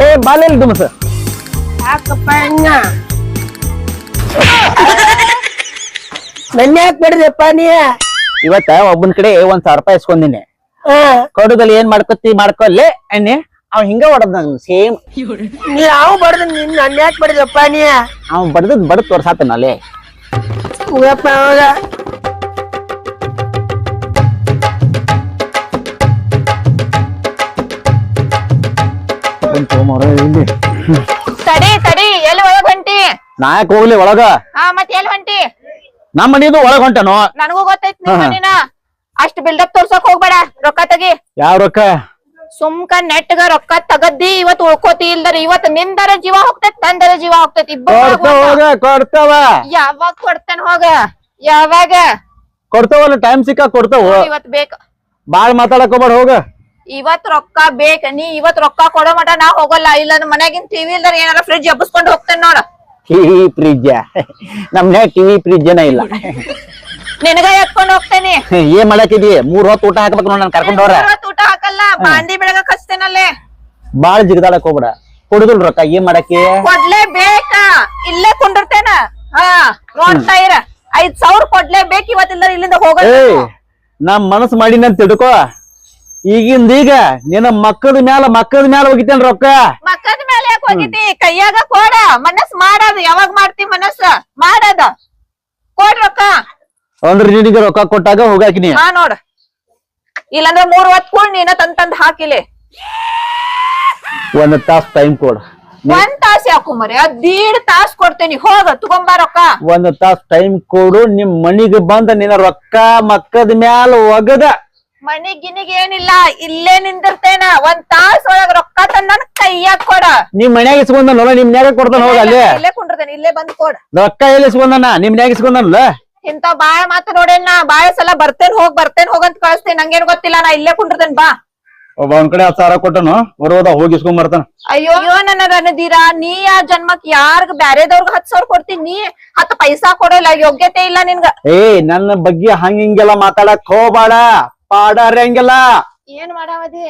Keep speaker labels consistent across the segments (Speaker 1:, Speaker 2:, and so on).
Speaker 1: ಏ ಬಾಲೆಲ್ ಡುಮಸ
Speaker 2: ಯಾಕಪ್ಪ ಹಂಗ ನನ್ನ ಯಾಕೆ ಬಿಡದಪ್ಪ ನೀ.
Speaker 1: ಇವತ್ತ ಒಬ್ಬನ ಕಡೆ ಒಂದ್ ಸಾವಿರ ರೂಪಾಯಿ ಇಸ್ಕೊಂಡಿನಿ.
Speaker 2: ಹಾ.
Speaker 1: ಕೊಡುದಲ್ಲಿ ಏನ್ ಮಾಡ್ಕೊತಿ ಮಾಡ್ಕೊಲ್ಲೇ ಅಣ್ಣೆ. ಅವ್ ಹಿಂಗ ಹೊಡದ್ ನಂಗ್ ಸೇಮ್.
Speaker 2: ನೀ ಯಾವ ಬಡ್ದ ನಿನ್ ನನ್ನ ಯಾಕೆ ಬಿಡದಪ್ಪ ನೀ?
Speaker 1: ಅವ್ ಬಡ್ದದ್ ಬಡದ್ ತೋರ್ಸಾತನ ಅಲ್ಲೇ
Speaker 2: ಹೋಗಪ್ಪ ಅವಾಗ
Speaker 3: ತಡಿ ತಡಿ ಎಲ್ಲಿ ಒಳಗ್ ಹೊಂಟಿ?
Speaker 1: ನಾಯಕ್ ಹೋಗ್ಲಿ ಒಳಗ?
Speaker 3: ಹಾ ಮತ್ ಎಲ್ಲಿ ಹೊಂಟಿ?
Speaker 1: ನಮ್ಮ ಮನಿದು ಒಳಗ್ ಹೊಂಟನು?
Speaker 3: ನನಗೂ ಗೊತ್ತೈತಿ ಮನಿನ. ಅಷ್ಟ್ ಬಿಲ್ಡಪ್ ತೋರ್ಸಕ್ ಹೋಗ್ಬೇಡ ರೊಕ್ಕ ತಗಿ.
Speaker 1: ಯಾವ ರೊಕ್ಕ?
Speaker 3: ಸುಮ್ಕ ನೆಟ್ಗ ರೊಕ್ಕ ತಗದ್ದಿ ಇವತ್ ಉಳ್ಕೋತಿ ಇಲ್ದರ ಇವತ್ ನಿಂದರ ಜೀವ ಹೋಗ್ತೈತಿ ನಂದರ ಜೀವ ಹೋಗ್ತೈತಿ
Speaker 1: ಕೊಡ್ತಾವ
Speaker 3: ಯಾವಾಗ ಕೊಡ್ತೇನ್ ಹೋಗ? ಯಾವಾಗ?
Speaker 1: ಕೊಡ್ತಾವಲ್ಲ ಟೈಮ್ ಸಿಕ್ಕ ಕೊಡ್ತಾವ.
Speaker 3: ಇವತ್ ಬೇಕ.
Speaker 1: ಬಾಳ್ ಮಾತಾಡಕ್ ಹೋಗ್ಬೇಡ ಹೋಗ.
Speaker 3: ಇವತ್ ರೊಕ್ಕ ಬೇಕ ನೀ ಇವತ್ ರೊಕ್ಕ ಕೊಡೋ ಮಟ ನಾ ಹೋಗಲ್ಲ. ಇಲ್ಲ ಮನ್ಯಾಗಿನ್ ಟಿವಿ ಇಲ್ದಾರ ಏನಾರ ಫ್ರಿಡ್ಜ್ ಎಬ್ಬಸ್ಕೊಂಡ್ ಹೋಗ್ತೇನೆ ನೋಡ.
Speaker 1: ಟಿವಿ ಫ್ರಿಡ್ಜ್ ನಮ್ಮನೆ ಟಿವಿ ಫ್ರಿಜ್ ಏನ ಇಲ್ಲ.
Speaker 3: ನಿನಗ ಎತ್ಕೊಂಡ್ ಹೋಗ್ತೇನೆ.
Speaker 1: ಏನ್ ಮಾಡಾಕಿದಿ ಮೂರ್ ಹೊತ್ತು ಊಟ ಹಾಕ್ಬೇಕು ನೋಡ್ ನಾನು ಕರ್ಕೊಂಡ್ ಹೋರ
Speaker 3: ಊಟ ಹಾಕಲ್ಲ ಬಾಂಡಿ ಬೆಳಗ ಕಸ್ತೇನಲ್ಲೇ
Speaker 1: ಬಾಳ್ ಜಿಗದಾಡಕ್ ಹೋಗ್ಬೇಡ. ಕೊಡುದಿಲ್ ರೊಕ್ಕ ಏನ್ ಮಾಡಕ್ಕೆ?
Speaker 3: ಕೊಡ್ಲೇ ಬೇಕ ಇಲ್ಲೇ ಕುಂಡಿರ್ತೇನ ಹಾ ನೋಡ್ತಾ ಇರ. ಐದ್ ಸಾವಿರ ಕೊಡ್ಲೇ ಬೇಕ ಇವತ್ತಿಲ್ಲ ಇಲ್ಲಿಂದ
Speaker 1: ಹೋಗ ನಮ್ ಮನಸ್ ಮಾಡಿನ ತಿಳ್ಕೊ ಈಗಿಂದ ಈಗ ನಿನ್ನ ಮಕ್ಕಳ ಮ್ಯಾಲ ಮಕ್ಕಳ ಮ್ಯಾಲ ಹೋಗಿತ್ತೇನ್ ರೊಕ್ಕ?
Speaker 3: ಮಕ್ಕದ ಮೇಲೆ ಯಾಕೆ ಹೋಗಿತಿ? ಕೈಯಾಗ ಕೊಡ ಮನಸ್ ಮಾಡದ ಯಾವಾಗ ಮಾಡ್ತಿ ಮನಸ್ ಮಾಡದ. ಕೊಡ್ ರೊಕ್ಕ.
Speaker 1: ಅಂದ್ರ ನಿನಗೆ ರೊಕ್ಕ ಕೊಟ್ಟಾಗ ಹೋಗಾಕಿನಿ.
Speaker 3: ಹಾ ನೋಡ. ಇಲ್ಲಂದ್ರೆ ಮೂರ್ ಹೊತ್ ಕೂಡ್ ನೀನ ತಂದ್ ತಂದ್ ಹಾಕಿಲಿ.
Speaker 1: ಒಂದ್ ತಾಸ್ ಟೈಮ್ ಕೊಡ.
Speaker 3: ಒಂದ್ ತಾಸ್ ಯಾಕು ಮರಿ? ದೀಡ್ ತಾಸ್ ಕೊಡ್ತೇನಿ. ಹೋಗ ತಗೊಂಬಾ ರೊಕ್ಕ.
Speaker 1: ಒಂದ್ ತಾಸ್ ಟೈಮ್ ಕೊಡು ನಿಮ್ ಮನಿಗೆ ಬಂದ ನಿನ್ನ ರೊಕ್ಕ ಮಕ್ಕದ ಮ್ಯಾಲ ಒಗದ.
Speaker 3: ಮನಿ ಗಿನಿಗ್ ಏನಿಲ್ಲ ಇಲ್ಲೇ ನಿಂದಿರ್ತೇನ. ಒಂದ್ ತಾಸ ಒಳಗ ರೊಕ್ಕ ತಂದ್ ನನ್ ಕೈಯಾಗ ಕೊಡ.
Speaker 1: ನಿಮ್ ಮನ್ಯಾಗ ಇಸ್ಕೊಂಡ ನೋಡ ನಿಮ್ ಮನ್ಯಾಗ ಕೊಡ್ತಾನ ಹೋಗ ಅಲ್ಲಿ.
Speaker 3: ಇಲ್ಲೇ ಕುಂಡಿರ್ತೇನೆ ಇಲ್ಲೇ ಬಂದ್ ಕೊಡ.
Speaker 1: ರೊಕ್ಕ ಎಲ್ಲಿ ಇಸ್ಕೊಂಡನ ನಿಮ್ ಮನ್ಯಾಗ ಇಸ್ಕೊಂಡನಲ್ಲ
Speaker 3: ಇಂತ ಬಾಳ ಮಾತ ನೋಡೇನ್ ನಾ ಬಾಳ ಸಲ ಬರ್ತೇನ್ ಹೋಗ್ ಬರ್ತೇನ್ ಹೋಗಂತ ಕಳಿಸ್ತೇನೆ. ನಂಗೇನ್ ಗೊತ್ತಿಲ್ಲ ನಾ ಇಲ್ಲೇ ಕುಂಡ್ರತೇನ್ ಬಾ.
Speaker 1: ಒಬ್ಬ ಒಂದ್ ಕಡೆ ಹತ್ತು ಸಾವಿರ ಕೊಟ್ಟನು ಬರೋದ ಹೋಗಿ ಇಸ್ಕೊಂಡ್ ಬರ್ತಾನ.
Speaker 3: ಅಯ್ಯೋ ಅಯ್ಯೋ ನನ್ನ ನನದೀರಾ ನೀ ಆ ಜನ್ಮಕ್ ಯಾರ್ಗ ಬ್ಯಾರೆದವ್ರಗ್ ಹತ್ ಸಾವಿರ ಕೊಡ್ತೀನಿ ನೀ ಹತ್ತು ಪೈಸಾ ಕೊಡೋಲ್ಲ ಯೋಗ್ಯತೆ ಇಲ್ಲ ನಿನ್ಗ.
Speaker 1: ಏ ನನ್ನ ಬಗ್ಗೆ ಹಂಗ ಹಿಂಗೆಲ್ಲ ಮಾತಾಡಕ್ ಹೋಗ್ಬೇಡ. ಪಾಡಾರಂಗಿಲ್ಲ
Speaker 3: ಏನ್ ಮಾಡಾವದಿ?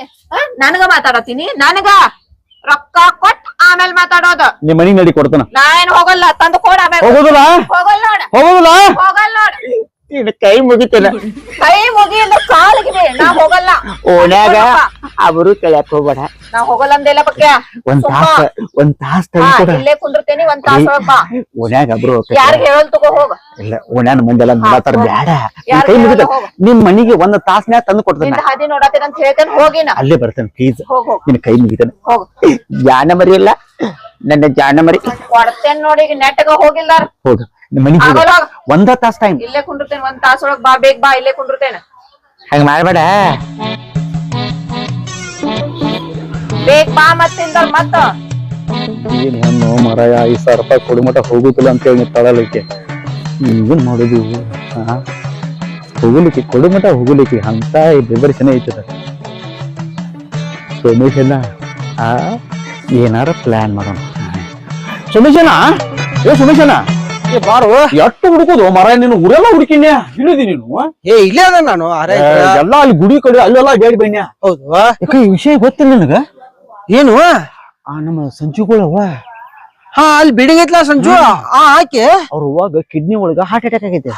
Speaker 3: ನನಗ ಮಾತಾಡತೀನಿ ನನಗ ರೊಕ್ಕ ಕೊಟ್ಟ ಆಮೇಲೆ ಮಾತಾಡೋದು.
Speaker 1: ನಿಮ್ ಮನಿ ನಡಿ ಕೊಡ್ತಾನ.
Speaker 3: ನಾ ಏನ್ ಹೋಗಲ್ಲ ತಂದು ಕೊಡ ಆಮೇಲೆ.
Speaker 1: ಹೋಗೋದಿಲ್ಲ?
Speaker 3: ಹೋಗಲ್ಲ ನೋಡ.
Speaker 1: ಹೋಗೋದಿಲ್ಲ?
Speaker 3: ಹೋಗಲ್ಲ ನೋಡ.
Speaker 1: ನಿನ್ನ ಕೈ ಮುಗಿತೇನೆ
Speaker 3: ಕೈ ಮುಗಿಯಲ್ಲ ಕಾಲಿಗೆ ನಾ ಹೋಗಲ್ಲ.
Speaker 1: ಓನ್ಯಾಗ ಅವರು ಕೇಳಕ್ ಹೋಗ್ಬೇಡ.
Speaker 3: ನಾ ಹೋಗಲ್ಲ ಅಂದೆಲ್ಲ ಬಗ್ಗೆ
Speaker 1: ಒಂದ್ ತಾಸ ಒಂದ್ ತಾಸ್ ಟೈಮ್ ಕೊಡ.
Speaker 3: ಇಲ್ಲೇ ಕುಂದಿರ್ತೇನಿ ಒಂದ್ ತಾಸ ಒಳಗ್ ಬಾ
Speaker 1: ಓನ್ಯಾಗ ಒಬ್ರು
Speaker 3: ಯಾರಿಗ್ ಹೇಳಲ್ ತಗೋ ಹೋಗ.
Speaker 1: ಇಲ್ಲ ಓನ್ಯಾನ ಮುಂದೆಲ್ಲ ಎಲ್ಲ ನೋಡತ್ತಾರ ಬ್ಯಾಡ. ಕೈ ಮುಗಿತ. ನಿಮ್ ಮನಿಗೆ ಒಂದ್ ತಾಸ್ನ್ಯಾಗ ತಂದು ಕೊಡ್ತೇನೆ
Speaker 3: ನಿಂದ ಹಾದಿ ನೋಡತ್ತೇನೆ ಅಂತ ಹೇಳ್ತೇನೆ ಹೋಗಿನ
Speaker 1: ಅಲ್ಲೇ ಬರ್ತೇನೆ ಪ್ಲೀಸ್
Speaker 3: ಹೋಗ್ ಹೋಗ್.
Speaker 1: ನಿನ್ ಕೈ ಮುಗಿತೇನೆ.
Speaker 3: ಹೋಗ್.
Speaker 1: ಜಾನ ಮರಿ ಇಲ್ಲ ನನ್ನ ಜಾನ ಮರಿ.
Speaker 3: ಕೊಡ್ತೇನೆ ನೋಡಿ ನೆಟ್ಟಗ ಹೋಗಿಲ್ಲ
Speaker 1: ಹೋಗ ನಿಮ್ ಮನಿಗೆ ಹೋಗ. ಒಂದ ತಾಸ್ ಟೈಮ್
Speaker 3: ಇಲ್ಲೇ ಕುಂಡಿರ್ತೇನೆ ಒಂದ್ ತಾಸ ಒಳಗ್ ಬಾ ಬೇಗ ಬಾ ಇಲ್ಲೇ ಕುಂಡಿರ್ತೇನೆ.
Speaker 1: ಹಂಗ ಮಾಡ್ಬೇಡ.
Speaker 3: ಬೇಗ ಬಾ ಮತ್ತಿಂದ ಮತ್ತ.
Speaker 1: ಏನ್ ಹೆಣ್ಣು ಮರಾಯ ಐದ್ ಸಾವಿರ ರೂಪಾಯಿ ಕೊಡು ಮಟ ಹೋಗುದಿಲ್ಲ ಅಂತ ಹೇಳಿ ತಳಲಿಕ್ಕೆ ಏನ್ ಮಾಡುದು? ಹಾ ಹೋಗ್ಲಿಕ್ಕೆ ಕೊಡು ಮಟ ಹೋಗ್ಲಿಕ್ಕೆ ಅಂತ ಬೆದರ್ಶನ ಐತದ ಸೋಮೇಶನ ಆ ಏನಾರ ಪ್ಲಾನ್ ಮಾಡೋಣ. ಸೋಮೇಶನ ಏ ಸೋಮೇಶನ
Speaker 4: ಏ ಬಾರು.
Speaker 1: ಎಷ್ಟು ಹುಡುಕೋದು? ಮರ ನೀನು ಊರೆಲ್ಲ ಹುಡುಕಿನ್ಯಾ? ಬಿಡುದಿ ನೀನು
Speaker 4: ಏ ಇಲ್ಲೇ ಅದ ನಾನು ಅರೆ
Speaker 1: ಎಲ್ಲ ಅಲ್ಲಿ ಗುಡಿ ಕಡೆ ಅಲ್ಲೆಲ್ಲ ಬೇಡ ಬನ್ಯಾ.
Speaker 4: ಹೌದು
Speaker 1: ಈ ವಿಷಯ ಗೊತ್ತಿಲ್ಲ ನಿನಗ?
Speaker 4: ಏನು?
Speaker 1: ಆ ನಮ್ಮ ಸಂಜುಗಳವ
Speaker 4: ಹಾ ಅಲ್ಲಿ ಐತ್ಲಾ ಸಂಜು? ಆ ಆಕೆ?
Speaker 1: ಅವ್ರ ಕಿಡ್ನಿ ಒಳಗ ಹಾರ್ಟ್ ಅಟ್ಯಾಕ್ ಆಗೈತೆ.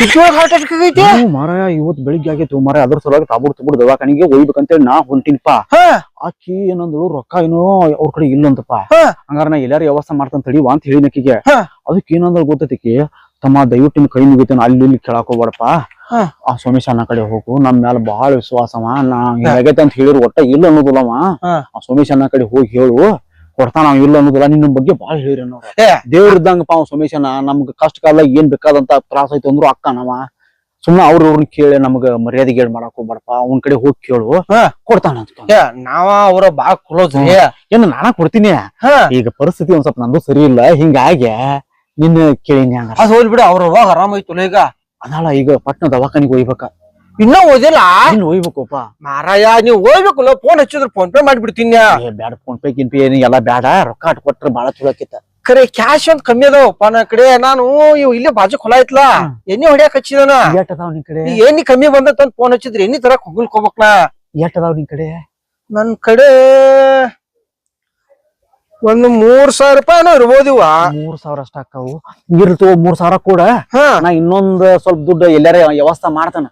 Speaker 4: ಕಿತ್ತೂರ್ ಹಾರ್ಟ್ ಅಟ್ಯಾಕ್ ಆಗೈತೆ?
Speaker 1: ಮಾರಾಯ ಇವತ್ತು ಬೆಳಿಗ್ಗೆ ಆಗೈತೆ ಮಾರಾಯ ಅದ್ರ ಸಲುವಾಗಿ ತಾಬುಡ್ ತುಬುಡ್ ದವಾಖಾನಿಗೆ ಒಯ್ಬೇಕಂತೇಳಿ ನಾ ಹೊಂಟಿನಪ್ಪ ಆಕಿ ಏನಂದಳು ರೊಕ್ಕ ಏನೋ ಅವ್ರ ಕಡೆ ಇಲ್ಲಂತಪ್ಪ. ಹಂಗಾರ ನಾ ಎಲ್ಲಾರು ವ್ಯವಸ್ಥೆ ಮಾಡ್ತಾನ ತಡಿವಾ ಅಂತ ಹೇಳಿನಕಿಗೆ. ಅದಕ್ಕೆ ಏನಂದಳು ಗೊತ್ತೈತಿಕಿ ತಮ್ಮ ದಯವಿಟ್ಟು ಕೈ ಮುಗಿತ ಅಲ್ಲಿ ಇಲ್ಲಿ. ಆ ಸೋಮೇಶ ಅನ್ನ ಕಡೆ ಹೋಗು ನಮ್ ಮ್ಯಾಲ ಬಹಳ ವಿಶ್ವಾಸವ ನಾ ಹೇಗೈತೆ ಅಂತ ಹೇಳಿರು ಒಟ್ಟ ಇಲ್ಲ ಅನ್ನೋದಿಲ್ಲವ. ಆ ಸೋಮೇಶ ಅನ್ನ ಕಡೆ ಹೋಗಿ ಹೇಳು. ಕೊಡ್ತಾನ ಅವ ಇಲ್ಲ ಅನ್ನೋದಿಲ್ಲ ನಿನ್ನ ಬಗ್ಗೆ ಬಹಳ ಹೇಳಿರಿ
Speaker 4: ಏ.
Speaker 1: ದೇವ್ರ ಇದ್ದಂಗಪ್ಪ ಅವ್ ಸೋಮೇಶನ ನಮ್ಗ ಕಷ್ಟ ಕಾಲ ಏನ್ ಬೇಕಾದಂತ ತ್ರಾಸ ಐತಿ ಅಂದ್ರು ಅಕ್ಕನವ ಸುಮ್ನೆ ಅವ್ರ ಇವ್ರನ್ನ ಕೇಳಿ ನಮಗ ಮರ್ಯಾದೆ ಗೇಡ್ ಮಾಡಕ್ ಹೋಗ್ಬೇಡಪ್ಪ ಅವ್ನ ಕಡೆ ಹೋಗಿ ಕೇಳು.
Speaker 4: ಹಾ.
Speaker 1: ಕೊಡ್ತಾನ ಅಂತ
Speaker 4: ಏ ನಾವ ಅವ್ರ ಬಾಳ ಕ್ಲೋಸ್
Speaker 1: ಏನು ನಾನ ಕೊಡ್ತೀನಿ? ಈಗ ಪರಿಸ್ಥಿತಿ ಒಂದ್ ಸ್ವಲ್ಪ ನಂದು ಸರಿ ಇಲ್ಲ ಹಿಂಗಾಗಿ ನಿನ್ನ ಕೇಳಿನಿ ಹಂಗ
Speaker 4: ಅದ್ ಬಿಡು ಅವ್ರ ಅವಾಗ ಆರಾಮ ಐತಲ್ಲ ಈಗ.
Speaker 1: ಅದಲ್ಲ ಈಗ ಪಟ್ನ ದವಾಖಾನಿಗೆ ಒಯ್ಬೇಕ
Speaker 4: ಇನ್ನ ಓದಿಲ್ಲ?
Speaker 1: ಇನ್ನು ಒಯ್ಬೇಕಪ್ಪ
Speaker 4: ಮಾರಾಯ ನೀವ್ ಹೋಗ್ಬೇಕಲ್ಲ ಫೋನ್ ಹಚ್ಚಿದ್ರು ಫೋನ್ ಪೇ ಮಾಡ್ಬಿಡ್ತೀನಿ.
Speaker 1: ಏ ಬ್ಯಾಡ ಫೋನ್ ಪೇ ಗಿನ್ ಪೇ ಏನು ಎಲ್ಲ ಬ್ಯಾಡ ರೊಕ್ಕ ಅಟ್ ಕೊಟ್ರೆ ಬಾಳ
Speaker 4: ಖರೆ ಕ್ಯಾಶ್ ಒಂದ್ ಕಮ್ಮಿ ಅದಾವಪ್ಪ ಕಡೆ. ನಾನು ಇವ್ ಇಲ್ಲೇ ಬಾಜು ಹೊಲ ಐತ್ಲಾ. ಎಣ್ಣೆ ಹೊಡ್ಯಾಕ್ ಹಚ್ಚಿದಾನ.
Speaker 1: ಎಟ್ ಅದಾವ್ ನಿನ್ ಕಡೆ?
Speaker 4: ಎಣ್ಣೆ ಕಮ್ಮಿ ಬಂದ ಅಂತ ಫೋನ್ ಹಚ್ಚಿದ್ರೆ ಎಣ್ಣಿ ತರ ಹೋಗ್ಲಿಕ್ ಹೋಗ್ಬೇಕ್ ನಾ
Speaker 1: ಎಟ್ ಅದಾವ್ ನಿನ್ ಕಡೆ?
Speaker 4: ನನ್ ಕಡೆ ಒಂದ್ ಮೂರ್ ಸಾವಿರ ರೂಪಾಯಿನೋ ಇರ್ಬೋದಿವ
Speaker 1: ಮೂರ್ ಸಾವಿರ ಅಷ್ಟ ಅಕ್ಕಾವು. ಇರ್ತು ಮೂರ್ ಸಾವಿರ ಕೂಡ.
Speaker 4: ಹಾ.
Speaker 1: ನಾ ಇನ್ನೊಂದ್ ಸ್ವಲ್ಪ ದುಡ್ಡು ಎಲ್ಲಾರ ವ್ಯವಸ್ಥೆ ಮಾಡ್ತಾನ.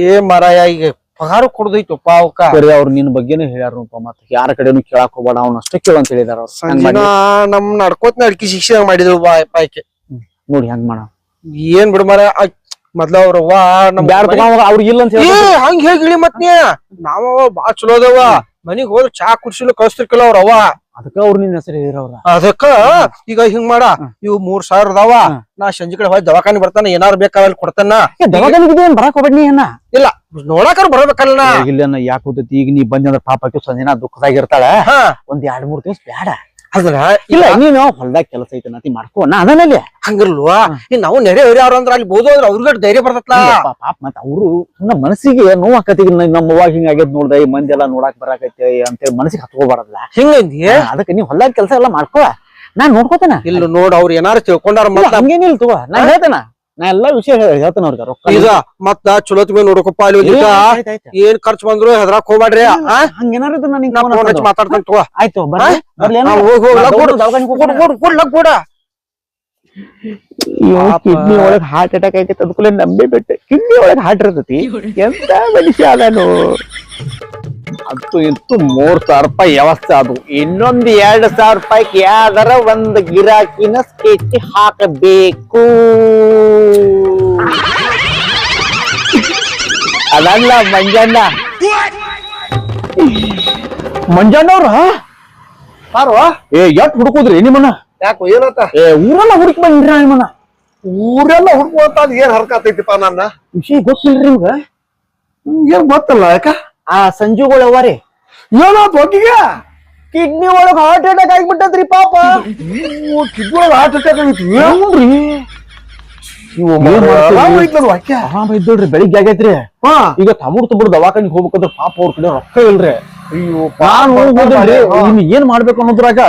Speaker 4: ಏ ಮರಾಯ ಈಗ ಪಗಾರ ಕೊಡ್ದೈತಪ್ಪ ಅವಕ್ಕ.
Speaker 1: ಬರೀ ಅವ್ರು ನಿನ್ ಬಗ್ಗೆನೇ ಹೇಳ್ಯಾರಪ್ಪ ಮತ್ತ ಯಾರ ಕಡೆನು ಕೇಳಾಕ್ ಹೋಗ್ಬೇಡ ಅವ್ನ ಅಷ್ಟೇ ಕೇಳ ಅಂತ ಹೇಳಿದಾರ ಅವ್ರು. ಹಂಗ್
Speaker 4: ಸಂಜಿನ
Speaker 1: ಮಾಡಿ
Speaker 4: ನಮ್ ನಡ್ಕೋತ್ ನಡ್ಕಿ ಶಿಕ್ಷೆ ಮಾಡಿದ್ರು ಬಾ ಪಾಯ್ಕೆ
Speaker 1: ನೋಡಿ ಹೆಂಗ್ ಮಾಡ.
Speaker 4: ಏನ್ ಬಿಡು ಮರ ಮೊದ್ಲ ಅವ್ರ ಅವ್ವ ನಮ್
Speaker 1: ಬ್ಯಾಡ
Speaker 4: ಮನೆ-
Speaker 1: ಅವ್ರಿಗೆ ಇಲ್ಲ ಅಂತ
Speaker 4: ಏ
Speaker 1: ಹೇಳಿ
Speaker 4: ಹಂಗ ಹೇಗಿಳಿ ಮತ್ ನೀ ನಾವ ಬಾಳ ಚಲೋ ಅದವ. ಮನಿಗ್ ಹೋದ್ರ ಚಾ ಕುಡ್ಸಿಲ್ಲ ಕಳಿಸ್ತಿರ್ಕಲ್ಲ ಅವ್ರ ಅವ್ವ.
Speaker 1: ಅದಕ್ಕ ಅವ್ರ ನಿನ್ನ ಹೆಸರು ಹೇಳಿರವ್ರ
Speaker 4: ಅದಕ್ಕ ಈಗ ಹಿಂಗ್ ಮಾಡ. ಇವು ಮೂರ್ ಸಾವಿರ ಅದಾವ. ನಾ ಸಂಜೆ ಕಡೆ ಹೋಗಿ ದವಾಖಾನೆ ಬರ್ತಾನ ಏನಾರು ಬೇಕಾದ್ರೆ ಕೊಡ್ತಾನ.
Speaker 1: ದವಾಖಾನಿಗೆ ಏನ್ ಬರಾಕ್ ಹೋಗ್ಬೇಡ ನೀ ಏನ?
Speaker 4: ಇಲ್ಲ ನೋಡಾಕರ್ ಬರ್ಬೇಕಲ್ಲ ನಾ.
Speaker 1: ಇಲ್ಲ ಯಾಕೆ ಹೋಗ್ತೈತಿ? ಈಗ ನೀ ಬಂದ್ರೆ ಅಂದ್ರೆ ಪಾಪಕ್ಕೆ ಸಂಜೆನ ದುಃಖದಾಗಿರ್ತಾಳ
Speaker 4: ಹಾ.
Speaker 1: ಒಂದ್ ಎರಡ್ ಮೂರ್ ದಿವಸ ಬ್ಯಾಡ. ಇಲ್ಲ ನೀನು ಹೊಲ್ದಾಗ ಕೆಲಸ ಐತೆ ನಾತಿ ಮಾಡ್ಕೋ ನಾ ಅದನಲ್ಲಿ
Speaker 4: ಹಂಗಿರ್ಲ್ವಾ ನೀನ್ ನಾವು ನೆರೆ ಅವ್ರ ಅಂದ್ರ ಅಲ್ಲಿ ಬೋದು ಅಂದ್ರೆ ಅವ್ರಿಗೆ ಧೈರ್ಯ ಬರ್ತತ್ಲಾ?
Speaker 1: ಪಾಪ ಮತ್ತ ಅವರು ನನ್ನ ಮನಸ್ಸಿಗೆ ನೋವು ಆಕತಿ ನಮ್ಮ ಅವ್ವಾಗ ಹಿಂಗ ಆಗೈತ್ ನೋಡ್ದ ಈ ಮಂದಿ ಎಲ್ಲಾ ನೋಡಾಕ್ ಬರಾಕೈತಿ ಅಂತೇಳಿ ಮನಸ್ಸಿಗೆ ಹತ್ಕೋಬಾರದ್ಲ
Speaker 4: ಹಿಂಗ
Speaker 1: ಅದಕ್ಕೆ ನೀವ್ ಹೊಲ್ದಾಗ ಕೆಲಸ ಎಲ್ಲಾ ಮಾಡ್ಕೋ. ನಾನ್ ನೋಡ್ಕೋತೇನ.
Speaker 4: ಇಲ್ಲ ನೋಡ್ ಅವ್ರ ಏನಾರು ತಿಳ್ಕೊಂಡಾರ
Speaker 1: ಮತ್ತೆ
Speaker 4: ಮತ್ತ
Speaker 1: ಹಂಗೇನಿಲ್ಲ ತಗೋ ನಾ ಹೇಳ್ತೇನ. ನಾ ಎಲ್ಲಾ ವಿಷಯ ಹೇಳ್ತೇನೆ ಅವ್ರಿಗೆ ರೊಕ್ಕ.
Speaker 4: ಈಗ ಮತ್ತ ಚಲೋತ್ ಮೇಲೆ ನೋಡಕಪ್ಪ ಅಲ್ಲಿ
Speaker 1: ಆಯ್ತ್.
Speaker 4: ಏನ್ ಖರ್ಚು ಬಂದ್ರು ಹೆದ್ರಾಕ್ ಹೋಗ್ಬೇಡ್ರಿ ಹಂಗೇನಾರ
Speaker 1: ಹಂಗೇನಾರು ಇದ್ರೆ ನನಗೆ
Speaker 4: ನಾ ಫೋನ್ ತಗೋ.
Speaker 1: ಆಯ್ತು
Speaker 4: ಕೊಡು.
Speaker 1: ಕಿಡ್ನಿ ಒಳಗ್ ಹಾರ್ಟ್ ಅಟ್ಯಾಕ್ ಆಗೈತೆ ಅದಕ್ಕೂ ನಂಬಿ ಬಿಟ್ಟೆ. ಕಿಡ್ನಿ ಒಳಗ್ ಹಾರ್ಟ್ ಇರ್ತೈತಿ. ಎಂತ ಮನುಷ್ಯ ಅದನು? ಅಂತೂ ಇಂತೂ ಮೂರ್ ಸಾವಿರ ರೂಪಾಯಿ ವ್ಯವಸ್ಥೆ ಅದು. ಇನ್ನೊಂದು ಎರಡು ಸಾವಿರ ರೂಪಾಯಿ ಯಾವ್ದಾರ ಒಂದು ಗಿರಾಕಿನ ಸ್ಕೆಚ್ ಹಾಕಬೇಕು. ಅದಲ್ಲ ಮಂಜಣ್ಣ. ಮಂಜಣ್ಣ ಅವ್ರ
Speaker 4: ಪಾರ್ವ
Speaker 1: ಏ ಎಟ್ ಹುಡುಕುದ್ರಿ ನಿಮ್ಮನ್ನ?
Speaker 4: ಯಾಕೋ ಏನತ್ತ
Speaker 1: ಏ ಊರೆಲ್ಲ ಹುಡುಕ್ ಬಂದ್ರಿ ನಿಮ್ಮನ್ನ?
Speaker 4: ಊರೆಲ್ಲ ಹುಡುಕುವಂತ ಏನ್ ಹರ್ಕತೈತಿಪ್ಪ ನನ್ನ?
Speaker 1: ವಿಷಯ ಗೊತ್ತಿಲ್ರಿ ನಿಮ್ಗ?
Speaker 4: ಏನ್ ಗೊತ್ತಲ್ಲ ಯಾಕ?
Speaker 1: ಆ ಸಂಜುಗಳು
Speaker 4: ರೀ ಒಟ್ಟಿಗೆ
Speaker 1: ಕಿಡ್ನಿ ಒಳಗ ಹಾರ್ಟ್ ಅಟ್ಯಾಕ್ ಆಗಿಬಿಟ್ಟದ್ರಿ ಪಾಪ.
Speaker 4: ಕಿಡ್ನಿ ಹಾರ್ಟ್ ಅಟ್ಯಾಕ್ ಆಗಿತ್ತು
Speaker 1: ನೋಡ್ರಿ
Speaker 4: ಆರಾಮ್
Speaker 1: ಇದ್ದೋಡ್ರಿ ಬೆಳಿಗ್ಗೆ ಆಗೈತ್ರಿ.
Speaker 4: ಹಾ.
Speaker 1: ಈಗ ತಮೂರ್ ತಮುಡ್ ದವಾಖಾನಿಗೆ ಹೋಗ್ಬೇಕಂದ್ರ ಪಾಪ ಅವ್ರ ಕಡೆ ರೊಕ್ಕ ಇಲ್ರಿ.
Speaker 4: ಅಯ್ಯೋ
Speaker 1: ನಾನು ಹೋಗೋದಿಲ್ರಿ
Speaker 4: ಹಾ.
Speaker 1: ಇನ್ ಏನ್ ಮಾಡ್ಬೇಕು ಅನ್ನೋದ್ರಾಗ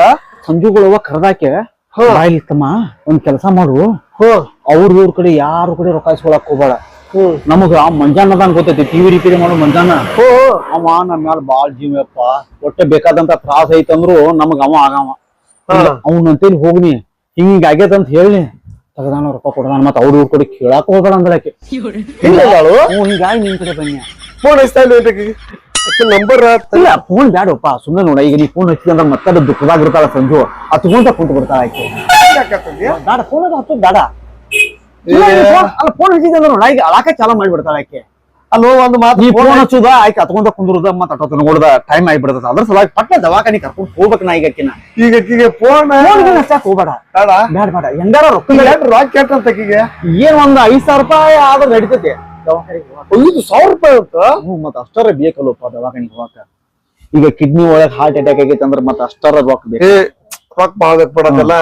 Speaker 1: ಸಂಜುಗಳವ ಕರ್ದಾಕೆ
Speaker 4: ಹಾ.
Speaker 1: ಬಾಯ್ಲಿ ತಮ್ಮ ಒಂದ್ ಕೆಲಸ ಮಾಡು.
Speaker 4: ಹಾ.
Speaker 1: ಅವ್ರ ಇವ್ರ ಕಡೆ ಯಾರ ಕಡೆ ರೊಕ್ಕ ಇಸ್ಕೊಳಕ್ ಹೋಗ್ಬೇಡ. ನಮಗ ಆ ಮಂಜಾನದಾನ್ ಗೊತ್ತೈತಿ ಟಿವಿ ರಿಪೇರಿ ಮಾಡೋ ಮಂಜಾನ? ಅವ ನಮ್ಮ ಮ್ಯಾಲ ಬಾಳ್ ಜೀವಪ್ಪ ಒಟ್ಟೆ ಬೇಕಾದಂತ ತ್ರಾಸ ಐತಂದ್ರು ನಮಗ ಅವ ಆಗವ. ಅವನಂತೇಳಿ ಹೋಗ್ನಿ? ಹಿಂಗ ಆಗ್ಯದ ಅಂತ ಹೇಳಿ ತಗದಾನ ರೊಕ್ಕ ಕೊಡದಾನ ಮತ್ತ ಅವ್ರ ಇವ್ರ ಕೊಡಿ ಕೇಳಾಕ ಹೋಗಲ್ಲ ಅಂದಳಕ್ಕೆ ಹಿಂಗಾಗಿ ನಿನ್ ಕಡೆ ಬನ್ನಿ.
Speaker 4: ಫೋನ್ ಹಚ್ತಾ ಇಲ್ಲ ನಂಬರ್
Speaker 1: ಇಲ್ಲ ಫೋನ್ ಬ್ಯಾಡಪ್ಪ ಸುಮ್ಮನೆ ನೋಡ. ಈಗ ನೀ ಫೋನ್ ಹಚ್ಚಿದ ಅಂದ್ರೆ ಮತ್ತೆ ದುಃಖದಾಗಿರ್ತಾಳ ಸಂಜು. ಹತ್ಕೊಂತ ಕುಂತ ಬಿಡ್ತಾಳ ಆಯ್ತು ಬೇಡ ಫೋನ್ ಅದು ಹತ್ತು ಬೇಡ. ಅಲ್ಲ ಫೋನ್ ಹಚ್ಚಿದ ಅಂದ್ರೆ ಈಗ ಅಳಾಕ ಚಾಲ ಮಾಡಿಬಿಡ್ತಾಳೆ ಆಕೆ.
Speaker 4: ಅಲ್ಲೋ ಒಂದು ಮಾತು
Speaker 1: ನೀ ಫೋನ್ ಹಚ್ಚುದ? ಆಯ್ಕೆ ಹತ್ಕೊಂತ ಕುಂದ್ರದ ಮತ್ತ ಅಟ್ಟೋತ ನೋಡ್ದ ಟೈಮ್ ಆಗಿಬಿಡ್ತದ ಅದ್ರ ಸಲುವಾಗಿ ಪಟ್ಟ ದವಾಖಾನಿ ಕರ್ಕೊಂಡ್ ಹೋಗ್ಬೇಕು ನಾ ಈಗ ಆಕಿನ
Speaker 4: ಈಗ ಆಕಿಗೆ ಫೋನ್
Speaker 1: ಹಚ್ಚಾಕ್ ಹೋಗ್ಬೇಡ.
Speaker 4: ಬೇಡ.
Speaker 1: ಬ್ಯಾಡ ಬೇಡ. ಹೆಂಗಾರ ರೊಕ್ಕ
Speaker 4: ರಾಕ್ ಕೆಟ್ಟಂತ ಆಕಿಗೆ?
Speaker 1: ಏನ್ ಒಂದ್ ಐದ್ ಸಾವಿರ ರೂಪಾಯಿ ಆದ್ರೆ ನಡೀತೈತಿ.
Speaker 4: ಐದು ಸಾವಿರ ರೂಪಾಯಿ ಅಂತ
Speaker 1: ಮತ್ತೆ ಅಷ್ಟರ ಬೇಕಲ್ಲಪ್ಪ ದವಾಖಾನಿಗೆ ಹೋಗಾಕ. ಈಗ ಕಿಡ್ನಿ ಒಳಗ್ ಹಾರ್ಟ್ ಅಟ್ಯಾಕ್ ಆಗೈತೆ ಅಂದ್ರೆ ಮತ್ತೆ ಅಷ್ಟರ ರೊಕ್ಕ ಬೇಕು.
Speaker 4: ರೊಕ್ಕ ಭಾಳ ಬಿಡೋದೆಲ್ಲ